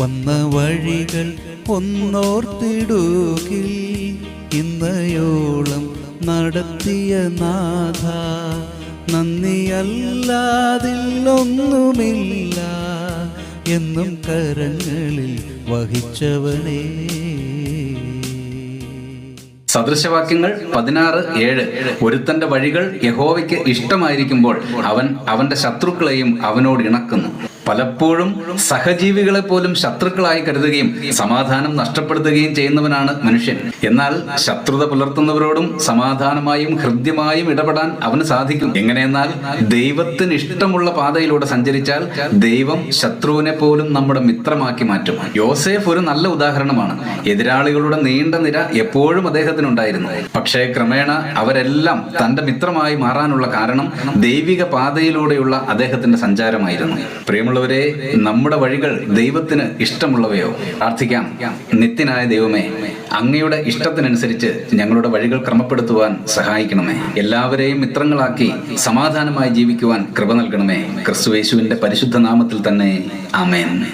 വന്ന വഴികൾ ഒന്നോർത്തിടുകിൽ. ഇന്നയോളം നടത്തിയ നാഥ നന്ദിയല്ലാതില്ലൊന്നുമില്ല എന്നും കരങ്ങളിൽ വഹിച്ചവനേ സദൃശവാക്യങ്ങൾ പതിനാറ് ഏഴ്. ഒരുത്തന്റെ വഴികൾ യഹോവയ്ക്ക് ഇഷ്ടമായിരിക്കുമ്പോൾ അവൻ അവന്റെ ശത്രുക്കളെയും അവനോട് ഇണക്കുന്നു. പലപ്പോഴും സഹജീവികളെ പോലും ശത്രുക്കളായി കരുതുകയും സമാധാനം നഷ്ടപ്പെടുത്തുകയും ചെയ്യുന്നവനാണ് മനുഷ്യൻ. എന്നാൽ ശത്രുത പുലർത്തുന്നവരോടും സമാധാനമായും ഹൃദ്യമായും ഇടപെടാൻ അവന് സാധിക്കും. എങ്ങനെയെന്നാൽ ദൈവത്തിന് ഇഷ്ടമുള്ള പാതയിലൂടെ സഞ്ചരിച്ചാൽ ദൈവം ശത്രുവിനെ പോലും നമ്മുടെ മിത്രമാക്കി മാറ്റും. യോസേഫ് ഒരു നല്ല ഉദാഹരണമാണ്. എതിരാളികളുടെ നീണ്ട നിര എപ്പോഴും അദ്ദേഹത്തിനുണ്ടായിരുന്നു. പക്ഷേ ക്രമേണ അവരെല്ലാം തന്റെ മിത്രമായി മാറാനുള്ള കാരണം ദൈവിക പാതയിലൂടെയുള്ള അദ്ദേഹത്തിന്റെ സഞ്ചാരമായിരുന്നു. പ്രിയമുള്ളവരെ നമ്മുടെ വഴികൾ ദൈവത്തിന് ഇഷ്ടമുള്ളവയോ? പ്രാർത്ഥിക്കാം. നിത്യനായ ദൈവമേ അങ്ങയുടെ ഇഷ്ടത്തിനനുസരിച്ച് ഞങ്ങളുടെ വഴികൾ ക്രമപ്പെടുത്തുവാൻ സഹായിക്കണമേ. എല്ലാവരെയും മിത്രങ്ങളാക്കി സമാധാനമായി ജീവിക്കുവാൻ കൃപ നൽകണമേ. ക്രിസ്തുവേശുവിന്റെ പരിശുദ്ധ നാമത്തിൽ തന്നെ. ആമേൻ.